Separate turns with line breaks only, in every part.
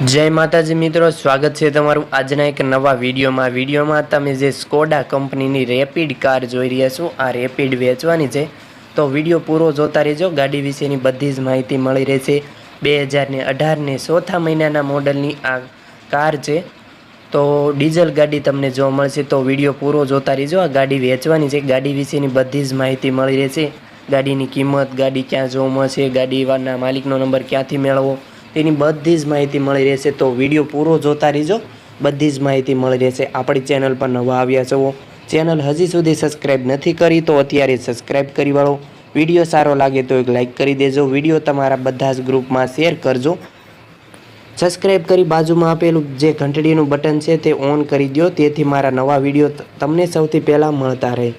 જય માતાજી મિત્રો, સ્વાગત છે તમારું આજના એક નવા વિડીયોમાં. વિડીયોમાં તમે જે સ્કોડા કંપનીની રેપિડ કાર જોઈ રહ્યા છો, આ રેપિડ વેચવાની છે. તો વીડિયો પૂરો જોતા રહેજો, ગાડી વિશેની બધી જ માહિતી મળી રહેશે. બે હજારને અઢારને ચોથા મહિનાના મોડલની આ કાર છે. તો ડીઝલ ગાડી તમને જોવા મળશે, તો વીડિયો પૂરો જોતા રહેજો. આ ગાડી વેચવાની છે, ગાડી વિશેની બધી જ માહિતી મળી રહેશે. ગાડીની કિંમત, ગાડી ક્યાં જોવા મળશે, ગાડીવાળાના માલિકનો નંબર ક્યાંથી મેળવવો તેની બધી જ માહિતી મળી રહેશે. તો વીડિયો પૂરો જોતા રહેજો. બધી જ માહિતી મળી રહેશે. આપણી ચેનલ પર નવા આવ્યા છો, ચેનલ હજી સુધી સબસ્ક્રાઈબ નથી કરી તો અત્યારે સબસ્ક્રાઈબ કરી વાળો. વીડિયો સારો લાગે તો એક લાઇક કરી દેજો. વીડિયો તમારા બધા જ ગ્રુપમાં શેર કરજો. સબસ્ક્રાઈબ કરી બાજુમાં આપેલું જે ઘંટડીનું બટન છે તે ઓન કરી દો તેથી મારા નવા વીડિયો તમને સૌથી પહેલાં મળતા રહે.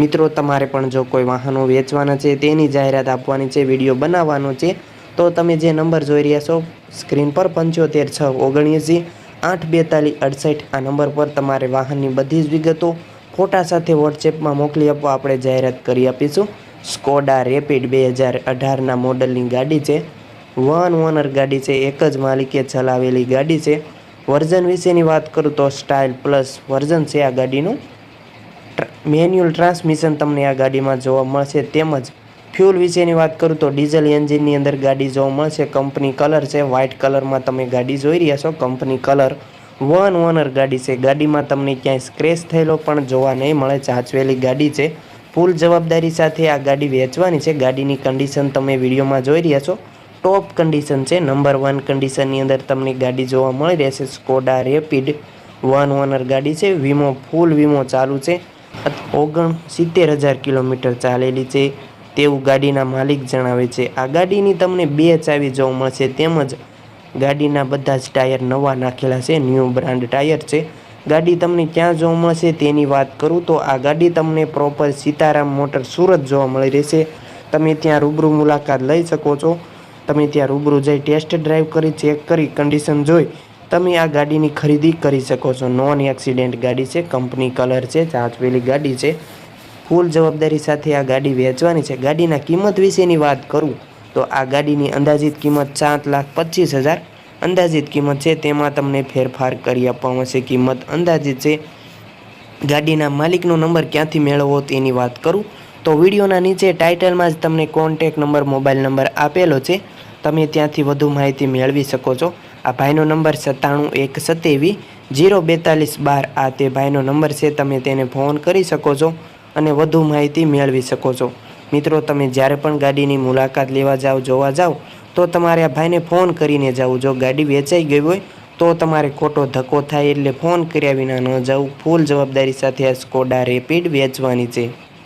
મિત્રો, તમારે પણ જો કોઈ વાહનો વેચવાના છે, તેની જાહેરાત આપવાની છે, વીડિયો બનાવવાનો છે તો તમે જે નંબર જોઈ રહ્યા છો, સ્ક્રીન પર પંચોતેર છ ઓગણએંસી આઠ બેતાલીસ અડસઠ આ નંબર પર તમારે વાહનની બધી જ વિગતો ફોટા સાથે વોટ્સએપમાં મોકલી આપવા આપણે જાહેરાત કરી આપીશું. સ્કોડા રેપિડ બે હજાર અઢારના મોડલની ગાડી છે. વન ઓનર ગાડી છે, એક જ માલિકે ચલાવેલી ગાડી છે. વર્ઝન વિશેની વાત કરું તો સ્ટાઇલ પ્લસ વર્ઝન છે આ ગાડીનું. મેન્યુઅલ ટ્રાન્સમિશન તમને આ ગાડીમાં જોવા મળશે, તેમજ ફ્યુલ વિશેની વાત કરું તો ડીઝલ એન્જિનની અંદર ગાડી જોવા મળશે. કંપની કલર છે, વ્હાઇટ કલરમાં તમે ગાડી જોઈ રહ્યા છો. કંપની કલર વન ઓનર ગાડી છે. ગાડીમાં તમને ક્યાંય સ્ક્રેચ થયેલો પણ જોવા નહીં મળે. ચાચવેલી ગાડી છે. ફૂલ જવાબદારી સાથે આ ગાડી વેચવાની છે. ગાડીની કન્ડિશન તમે વિડીયોમાં જોઈ રહ્યા છો. ટોપ કન્ડિશન છે. નંબર વન કન્ડિશનની અંદર તમને ગાડી જોવા મળી રહેશે. સ્કોડા રેપિડ વન ઓનર ગાડી છે. વીમો, ફૂલ વીમો ચાલુ છે. ઓગણ સિત્તેર હજાર કિલોમીટર ચાલેલી છે. તેવું ગાડીના માલિક જણાવે છે. આ ગાડીની તમને બે ચાવી જોવા મળશે. તેમજ ગાડીના બધા જ ટાયર નવા નાખેલા છે. ન્યૂ બ્રાન્ડ ટાયર છે. ગાડી તમને ક્યાં જોવા મળશે તેની વાત કરું તો આ ગાડી તમને પ્રોપર સીતારામ મોટર સુરત જોવા મળી રહેશે. તમે ત્યાં રૂબરૂ મુલાકાત લઈ શકો છો. તમે ત્યાં રૂબરૂ જઈ ટેસ્ટ ડ્રાઈવ કરી, ચેક કરી, કન્ડિશન જોઈ તમે આ ગાડીની ખરીદી કરી શકો છો. નોન એક્સિડેન્ટ ગાડી છે. કંપની કલર છે. ચાચવેલી ગાડી છે. ફૂલ જવાબદારી સાથે આ ગાડી વેચવાની છે. ગાડીના કિંમત વિશેની વાત કરું તો આ ગાડીની અંદાજિત કિંમત સાત લાખ પચીસ હજાર અંદાજિત કિંમત છે. તેમાં તમને ફેરફાર કરી આપવામાં આવશે. કિંમત અંદાજિત છે. ગાડીના માલિકનો નંબર ક્યાંથી મેળવવો તેની વાત કરું તો વિડીયોના નીચે ટાઇટલમાં જ તમને કોન્ટેક નંબર, મોબાઈલ નંબર આપેલો છે. તમે ત્યાંથી વધુ માહિતી મેળવી શકો છો. આ ભાઈનો નંબર સત્તાણું એક સત્યાવીસ જીરો બેતાલીસ બાર આ તે ભાઈનો નંબર છે. તમે તેને ફોન કરી શકો છો. અને વધુ માહિતી મેળવી શકો છો. મિત્રો, તમે જ્યારે પણ ગાડીની મુલાકાત લેવા જાઓ જોવા જાઓ તો તમારે આ ભાઈને ફોન કરીને જાવું. જો ગાડી વેચાઈ ગઈ હોય, તો તમારે ખોટો ધક્કો થાય એટલે ફોન કર્યા વિના ન જવું. ફૂલ જવાબદારી સાથે આ સ્કોડા રેપિડ વેચવાની છે.